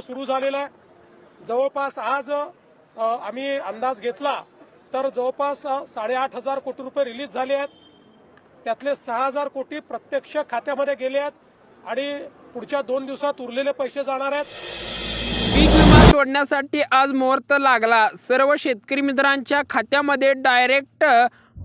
सुरू झालेला आहे. जवळपास आज आम्ही अंदाज घेतला तर जवळपास साडेआठ हजार कोटी रुपये रिलीज झाले आहेत. त्यातले सहा हजार कोटी प्रत्यक्ष खात्यामध्ये गेले आहेत आणि पुढच्या दोन दिवसात उरलेले पैसे जाणार आहेत. पीक विमा सोडण्यासाठी आज मुहूर्त लागला. सर्व शेतकरी मित्रांच्या खात्यामध्ये डायरेक्ट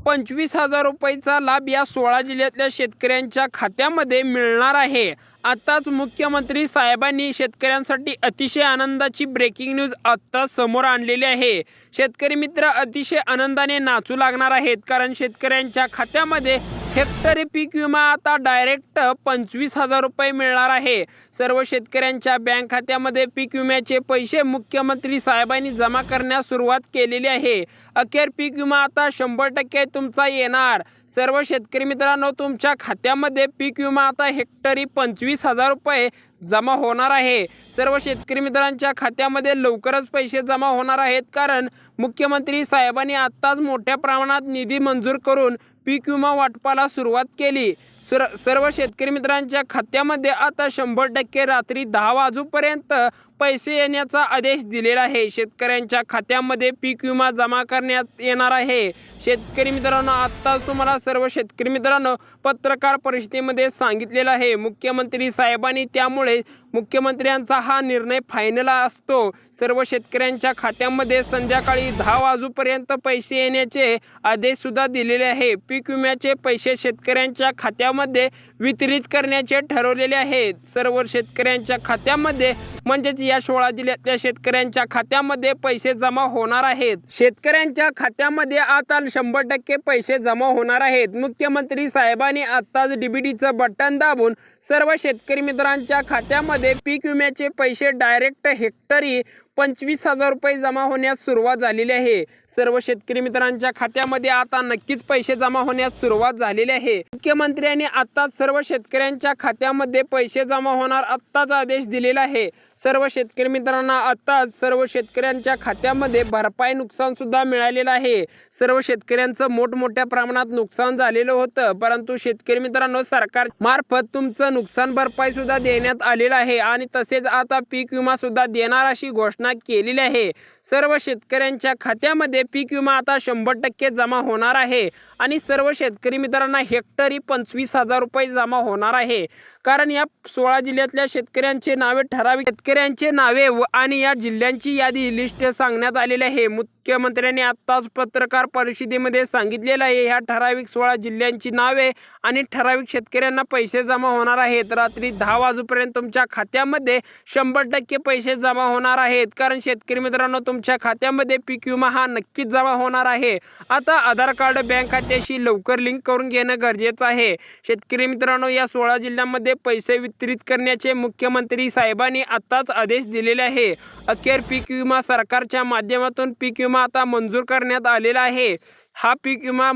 पंचवीस हजार रुपयाचा लाभ या सोळा जिल्ह्यातल्या शेतकऱ्यांच्या खात्यामध्ये मिळणार आहे. आताच मुख्यमंत्री साहेबांनी शेतकऱ्यांसाठी अतिशय आनंदाची ब्रेकिंग न्यूज आत्ता समोर आणलेली आहे. शेतकरी मित्र अतिशय आनंदाने नाचू लागणार आहेत कारण शेतकऱ्यांच्या खात्यामध्ये हेक्टरी पीक विमा आता डायरेक्ट पंचवीस हजार रुपये मिळणार आहे. सर्व शेतकऱ्यांच्या बँक खात्यामध्ये पीक विम्याचे पैसे मुख्यमंत्री साहेबांनी जमा करण्यास सुरुवात केलेली आहे. अखेर पीक विमा आता शंभर टक्के तुमचा येणार. सर्व शेतकरी मित्रांनो तुमच्या खात्यामध्ये पीक विमा आता हेक्टरी पंचवीस हजार रुपये जमा होणार आहे. सर्व शेतकरी मित्रांच्या खात्यामध्ये लवकरच पैसे जमा होणार आहेत कारण मुख्यमंत्री साहेबांनी आत्ताच मोठ्या प्रमाणात निधी मंजूर करून पीक विमा वाटपाला सुरुवात केली. सर सर्व शेतकरी मित्रांच्या खात्यामध्ये आता शंभर टक्के रात्री दहा वाजूपर्यंत पैसे येण्याचा आदेश दिलेला आहे. शेतकऱ्यांच्या खात्यामध्ये पीक विमा जमा करण्यात येणार आहे. शेतकरी मित्रांनो आत्ताच तुम्हाला सर्व शेतकरी मित्रांनो पत्रकार परिषदेमध्ये सांगितलेलं आहे. मुख्यमंत्री साहेबांनी त्यामुळे मुख्यमंत्र्यांचा हा निर्णय फायनल असतो. सर्व शेतकऱ्यांच्या खात्यामध्ये संध्याकाळी दहा वाजूपर्यंत पैसे येण्याचे आदेशसुद्धा दिलेले आहे. पीक विम्याचे पैसे शेतकऱ्यांच्या खात्यामध्ये वितरित करण्याचे ठरवलेले आहे सर्व शेतकऱ्यांच्या खात्यामध्ये म्हणजेच या सोळा जिल्ह्यातल्या शेतकऱ्यांच्या खात्यामध्ये पैसे जमा होणार आहेत. शेतकऱ्यांच्या खात्यामध्ये आता शंभर टक्के पैसे जमा होणार आहेत. मुख्यमंत्री साहेबांनी आत्ताच डीबीटीचं बटन दाबून सर्व शेतकरी मित्रांच्या खात्यामध्ये पीक विम्याचे पैसे डायरेक्ट हेक्टरी पंचवीस हजार रुपये जमा होण्यास सुरुवात झालेली आहे. सर्व शेतकरी मित्रांच्या खात्यामध्ये आता नक्कीच पैसे जमा होण्यास सुरुवात झालेली आहे. मुख्यमंत्र्यांनी आताच सर्व शेतकऱ्यांच्या खात्यामध्ये पैसे जमा होणार आत्ताच आदेश दिलेला आहे. सर्व शेतकरी मित्रांना आत्ताच सर्व शेतकऱ्यांच्या खात्यामध्ये भरपाई नुकसान सुद्धा मिळालेलं आहे. सर्व शेतकऱ्यांचं मोठमोठ्या प्रमाणात नुकसान झालेलं होतं परंतु शेतकरी मित्रांनो सरकार मार्फत तुमचं नुकसान भरपाई सुद्धा देण्यात आलेलं आहे आणि तसेच आता पीक विमा सुद्धा देणार अशी घोषणा केलेली आहे. सर्व शेतकऱ्यांच्या खात्यामध्ये पीक विमा आता शंभर टक्के जमा होणार आहे. आणि सर्व शेतकरी मित्रांना हेक्टरी पंचवीस हजार रुपये जमा होणार आहे. कारण या सोळा जिल्ह्यातल्या शेतकऱ्यांचे नावे ठराविक शेतकऱ्यांचे नावे व आणि या जिल्ह्यांची यादी लिस्ट सांगण्यात आलेली आहे. मुख्यमंत्र्यांनी आत्ताच पत्रकार परिषदेमध्ये सांगितलेलं आहे ह्या ठराविक सोळा जिल्ह्यांची नावे आणि ठराविक शेतकऱ्यांना पैसे जमा होणार आहेत. रात्री दहा वाजूपर्यंत तुमच्या खात्यामध्ये शंभर टक्के पैसे जमा होणार आहेत. कारण शेतकरी मित्रांनो तुमच्या खात्यामध्ये पीक विमा हा नक्कीच जमा होणार आहे. आता आधार कार्ड बँक खात्याशी लवकर लिंक करून घेणं गरजेचं आहे. शेतकरी मित्रांनो या सोळा जिल्ह्यांमध्ये पैसे वितरित करण्याचे मुख्यमंत्री साहेबांनी आत्ताच आदेश दिलेले आहे. अखेर पीक विमा सरकारच्या माध्यमातून पीक विमा आता मंजूर करण्यात आलेला आहे. हा पीक विमा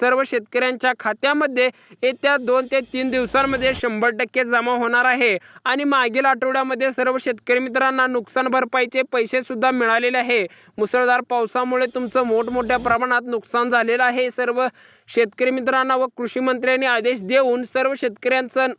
सर्व शेतकऱ्यांच्या खात्यामध्ये येत्या दोन ते तीन दिवसांमध्ये शंभर टक्के जमा होणार आहे. आणि मागील आठवड्यामध्ये सर्व शेतकरी मित्रांना नुकसान भरपाईचे पैसे सुद्धा मिळालेले आहे. मुसळधार पावसामुळे तुमचं मोठमोठ्या प्रमाणात नुकसान झालेलं आहे. सर्व शेतकरी मित्रांना व कृषी मंत्र्यांनी आदेश देऊन सर्व शेतकऱ्यांचं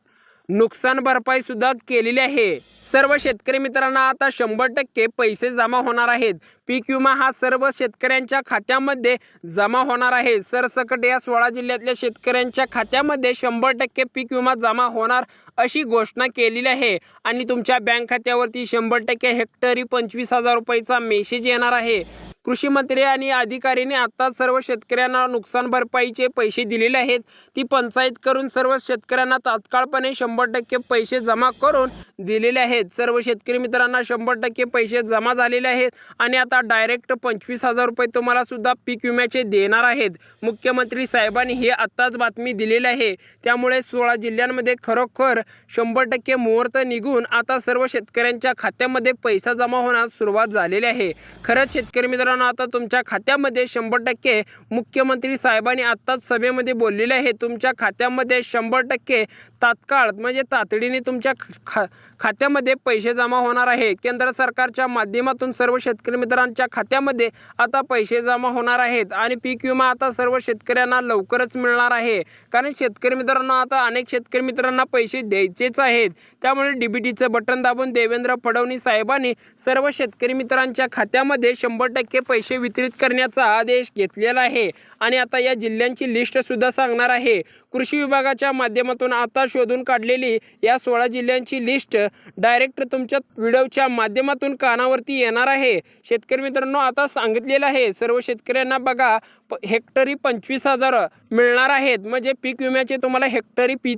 नुकसान भरपाई सुद्धा केलेली आहे. सर्व शेतकरी मित्रांना आता शंभर टक्के पैसे जमा होणार आहेत. पीक विमा हा सर्व शेतकऱ्यांच्या खात्यामध्ये जमा होणार आहे. सरसकट या सोळा जिल्ह्यातल्या शेतकऱ्यांच्या खात्यामध्ये शंभर टक्के पीक विमा जमा होणार अशी घोषणा केलेली आहे. आणि तुमच्या बँक खात्यावरती शंभर टक्के हेक्टरी पंचवीस हजार रुपयाचा मेसेज येणार आहे. कृषी मंत्री आणि अधिकारीने आता सर्व शेतकऱ्यांना नुकसान भरपाईचे पैसे दिलेले आहेत. ती पंचायत करून सर्व शेतकऱ्यांना तात्काळपणे शंभर टक्के पैसे जमा करून दिलेले आहेत. सर्व शेतकरी मित्रांना शंभर टक्के पैसे जमा झालेले आहेत आणि आता डायरेक्ट पंचवीस हजार रुपये तुम्हाला सुद्धा पीक विम्याचे देणार आहेत. मुख्यमंत्री साहेबांनी हे आत्ताच बातमी दिलेली आहे. त्यामुळे सोळा जिल्ह्यांमध्ये खरोखर शंभर टक्के मुहूर्त निघून आता सर्व शेतकऱ्यांच्या खात्यामध्ये पैसा जमा होण्यास सुरुवात झालेली आहे. खरंच शेतकरी मित्रांनो आता तुमच्या खात्यामध्ये शंभर टक्के मुख्यमंत्री साहेबांनी आत्ताच सभेमध्ये बोललेले आहे. तुमच्या खात्यामध्ये शंभर टक्के तात्काळ म्हणजे तातडीने तुमच्या खा खात्यामध्ये पैसे जमा होणार आहे. केंद्र सरकारच्या माध्यमातून सर्व शेतकरी मित्रांच्या खात्यामध्ये आता पैसे जमा होणार आहेत आणि पीक विमा आता सर्व शेतकऱ्यांना लवकरच मिळणार आहे. कारण शेतकरी मित्रांना आता अनेक शेतकरी मित्रांना पैसे द्यायचेच आहेत. त्यामुळे डीबीटीचं बटन दाबून देवेंद्र फडणवीस साहेबांनी सर्व शेतकरी मित्रांच्या खात्यामध्ये शंभर टक्के पैसे वितरित करण्याचा आदेश घेतलेला आहे. आणि आता या जिल्ह्यांची लिस्ट सुद्धा सांगणार आहे. कृषी विभागाच्या माध्यमातून आता शोधून काढलेली या सोळा जिल्ह्यांची लिस्ट डायरेक्ट तुमच्या व्हिडिओच्या माध्यमातून कानावरती येणार आहे. शेतकरी मित्रांनो आता सांगितलेलं आहे सर्व शेतकऱ्यांना बघा प हेक्टरी पंचवीस हजार मिळणार आहेत. म्हणजे पीक विम्याचे तुम्हाला हेक्टरी पीक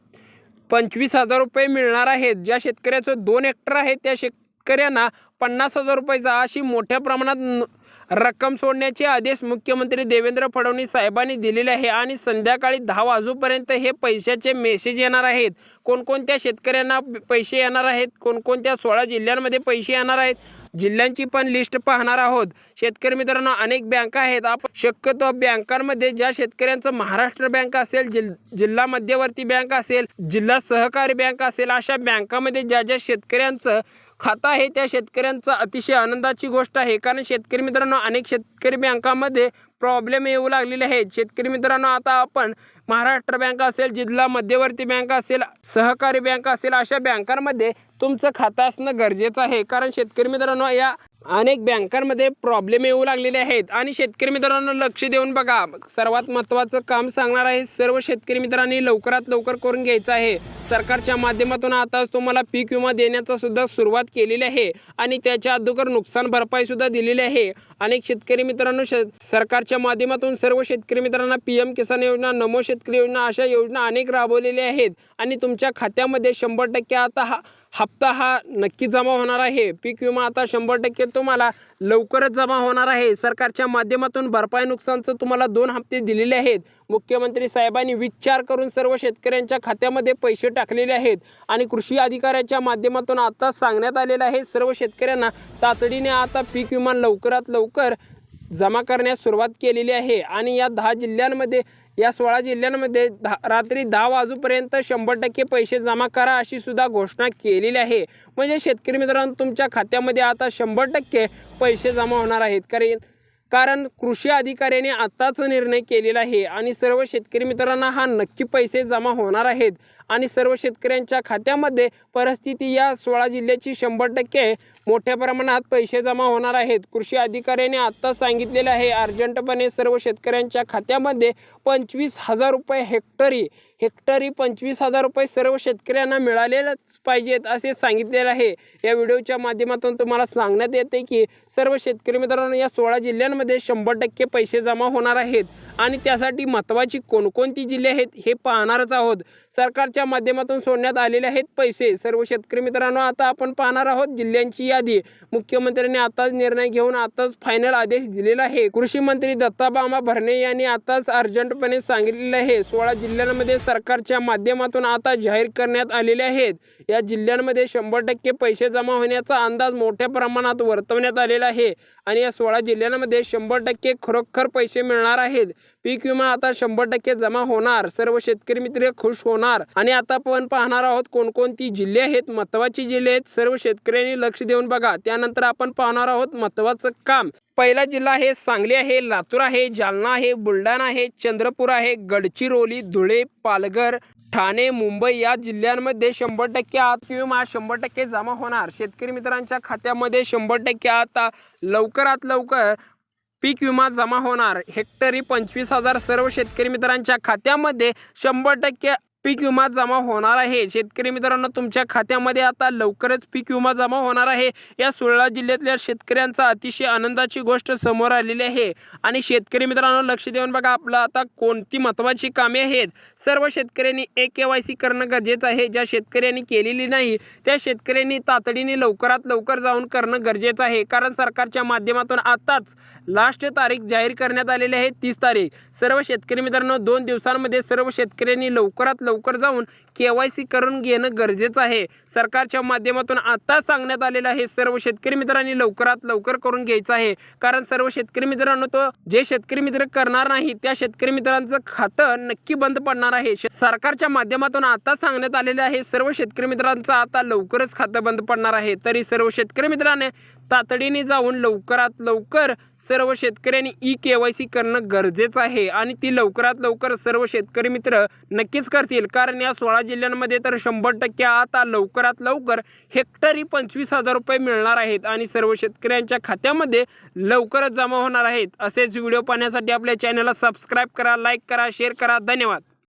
पंचवीस हजार रुपये मिळणार आहेत. ज्या शेतकऱ्याचं दोन हेक्टर आहे त्या शेतकऱ्यांना पन्नास हजार रुपयाचा अशी मोठ्या प्रमाणात न- रक्कम सोडण्याचे आदेश मुख्यमंत्री देवेंद्र फडणवीस साहेबांनी दिलेले आहे आणि संध्याकाळी दहा वाजूपर्यंत हे पैशाचे मेसेज येणार आहेत. कोणकोणत्या शेतकऱ्यांना पैसे येणार आहेत? कोणकोणत्या सोळा जिल्ह्यांमध्ये पैसे येणार आहेत? जिल्ह्यांची पण लिस्ट पाहणार आहोत. शेतकरी मित्रांनो अनेक बँका आहेत. आपण शक्यतो बँकांमध्ये ज्या शेतकऱ्यांचं महाराष्ट्र बँक असेल जिल जिल्हा मध्यवर्ती बँक असेल जिल्हा सहकारी बँक असेल अशा बँकामध्ये ज्या ज्या शेतकऱ्यांचं खातं आहे त्या शेतकऱ्यांचं अतिशय आनंदाची गोष्ट आहे. कारण शेतकरी मित्रांनो अनेक शेतकरी बँकामध्ये प्रॉब्लेम येऊ लागलेले आहेत. शेतकरी मित्रांनो आता आपण महाराष्ट्र बँक असेल जिल्हा मध्यवर्ती बँक असेल सहकारी बँक असेल अशा बँकांमध्ये तुमचं खातं असणं गरजेचं आहे. कारण शेतकरी मित्रांनो या अनेक बँकांमध्ये प्रॉब्लेम येऊ लागलेले आहेत. आणि शेतकरी मित्रांनो लक्ष देऊन बघा. सर्वात महत्त्वाचं काम सांगणार आहे सर्व शेतकरी मित्रांनी लवकरात लवकर करून घ्यायचं आहे. सरकारच्या माध्यमातून आताच तुम्हाला पीक विमा देण्याचा सुद्धा सुरुवात केलेली आहे. आणि त्याच्या अगोदर नुकसान भरपाई सुद्धा दिलेली आहे. अनेक शेतकरी मित्रांनो सरकार याच्या माध्यमातून सर्व शेतकरी मित्रांना पी एम किसान योजना नमो शेतकरी योजना अशा योजना अनेक राबवलेल्या आहेत. आणि तुमच्या खात्यामध्ये शंभर टक्के आता हा हप्ता हा नक्की जमा होणार आहे. पीक विमा आता शंभर टक्के तुम्हाला लवकरच जमा होणार आहे. सरकारच्या माध्यमातून भरपाई नुकसानचं तुम्हाला दोन हप्ते दिलेले आहेत. मुख्यमंत्री साहेबांनी विचार करून सर्व शेतकऱ्यांच्या खात्यामध्ये पैसे टाकलेले आहेत. आणि कृषी अधिकाऱ्याच्या माध्यमातून आता सांगण्यात आलेलं आहे सर्व शेतकऱ्यांना तातडीने आता पीक विमा लवकरात लवकर जमा करण्यास सुरुवात केलेली आहे. आणि या दहा जिल्ह्यांमध्ये या सोळा जिल्ह्यांमध्ये दहा रात्री दहा वाजूपर्यंत शंभर टक्के पैसे जमा करा अशी सुद्धा घोषणा केलेली आहे. म्हणजे शेतकरी मित्रांनो तुमच्या खात्यामध्ये आता शंभर टक्के पैसे जमा होणार आहेत. कारण कारण कृषी अधिकाऱ्याने आत्ताच निर्णय केलेला आहे. आणि सर्व शेतकरी मित्रांना हा नक्की पैसे जमा होणार आहेत. आणि सर्व शेतकऱ्यांच्या खात्यामध्ये परिस्थिती या सोळा जिल्ह्याची शंभर टक्के मोठ्या प्रमाणात पैसे जमा होणार आहेत. कृषी अधिकाऱ्याने आत्ता सांगितलेले आहे अर्जंटपणे सर्व शेतकऱ्यांच्या खात्यामध्ये पंचवीस हजार रुपये हेक्टरी हेक्टरी पंचवीस हजार रुपये सर्व शेतकऱ्यांना मिळालेलंच पाहिजेत असे सांगितलेलं आहे. या व्हिडिओच्या माध्यमातून तुम्हाला सांगण्यात येते की सर्व शेतकरी मित्रांनो या सोळा जिल्ह्यांमध्ये शंभर टक्के पैसे जमा होणार आहेत. आणि त्यासाठी महत्त्वाची कोणकोणती जिल्हे आहेत हे पाहणारच आहोत. सरकारच्या माध्यमातून सोडण्यात आलेले आहेत पैसे. सर्व शेतकरी मित्रांनो आता आपण पाहणार आहोत जिल्ह्यांची यादी. मुख्यमंत्र्यांनी आताच निर्णय घेऊन आताच फायनल आदेश दिलेला आहे. कृषी मंत्री दत्ताबामा भरणे यांनी आताच अर्जंटपणे सांगितलेलं आहे. सोळा जिल्ह्यांमध्ये सरकारच्या माध्यमातून आता जाहीर करण्यात आलेले आहेत. या जिल्ह्यांमध्ये शंभर टक्के पैसे जमा होण्याचा अंदाज मोठ्या प्रमाणात वर्तवण्यात आलेला आहे. आणि या सोळा जिल्ह्यांमध्ये शंभर टक्के खरोखर पैसे मिळणार आहेत. पीक विमा आता शंभर टक्के जमा होणार. सर्व शेतकरी मित्र खुश होणार. आणि आता आपण पाहणार आहोत कोणकोणती जिल्हे आहेत महत्वाची जिल्हे आहेत. सर्व शेतकऱ्यांनी लक्ष देऊन बघा. त्यानंतर आपण पाहणार आहोत महत्वाचं काम. पहिला जिल्हा आहे सांगली आहे लातूर आहे जालना आहे बुलढाणा आहे चंद्रपूर आहे गडचिरोली धुळे पालघर ठाणे मुंबई या जिल्ह्यांमध्ये शंभर टक्के आत विमा शंभर टक्के जमा होणार. शेतकरी मित्रांच्या खात्यामध्ये शंभर टक्के आता लवकरात लवकर पीक विमा जमा होणार. हेक्टरी पंचवीस हजार सर्व शेतकरी मित्रांच्या खात्यामध्ये शंभर टक्के पीक विमा जमा होणार आहे. शेतकरी मित्रांनो तुमच्या खात्यामध्ये आता लवकरच पीक विमा जमा होणार आहे. या सोळा जिल्ह्यातल्या शेतकऱ्यांचा अतिशय आनंदाची गोष्ट समोर आलेली आहे. आणि शेतकरी मित्रांनो लक्ष देऊन बघा आपलं आता कोणती महत्त्वाची कामे आहेत. सर्व शेतकऱ्यांनी ए के वाय सी करणं गरजेचं आहे. ज्या शेतकऱ्यांनी केलेली नाही त्या शेतकऱ्यांनी तातडीने लवकरात लवकर जाऊन करणं गरजेचं आहे. कारण सरकारच्या माध्यमातून आताच लास्ट तारीख जाहीर करण्यात आलेली आहे तीस तारीख. सर्व शेतकरी मित्रांनो दोन दिवसांमध्ये सर्व शेतकऱ्यांनी लवकरात लवकर जाऊन के वाय सी करून घेणं गरजेचं आहे. सरकारच्या माध्यमातून आता सांगण्यात आलेलं आहे सर्व शेतकरी मित्रांनी लवकरात लवकर करून घ्यायचं आहे. कारण सर्व शेतकरी मित्रांनो तो जे शेतकरी मित्र करणार नाही त्या शेतकरी मित्रांचं खातं नक्की बंद पडणार आहे. सरकारच्या माध्यमातून आता सांगण्यात आलेले आहे सर्व शेतकरी मित्रांचं आता लवकरच खातं बंद पडणार आहे. तरी सर्व शेतकरी मित्रांनी तातडीने जाऊन लवकरात लवकर सर्व शेतकऱ्यांनी ई के वाय सी करणं गरजेचं आहे आणि ती लवकरात लवकर सर्व शेतकरी मित्र नक्कीच करतील. कारण या सोळा जिल्ह्यांमध्ये तर शंभर टक्के आता लवकरात लवकर हेक्टरी पंचवीस हजार रुपये मिळणार आहेत आणि सर्व शेतकऱ्यांच्या खात्यामध्ये लवकरच जमा होणार आहेत. असेच व्हिडिओ पाहण्यासाठी आपल्या चॅनलला सबस्क्राईब करा लाईक करा शेअर करा. धन्यवाद.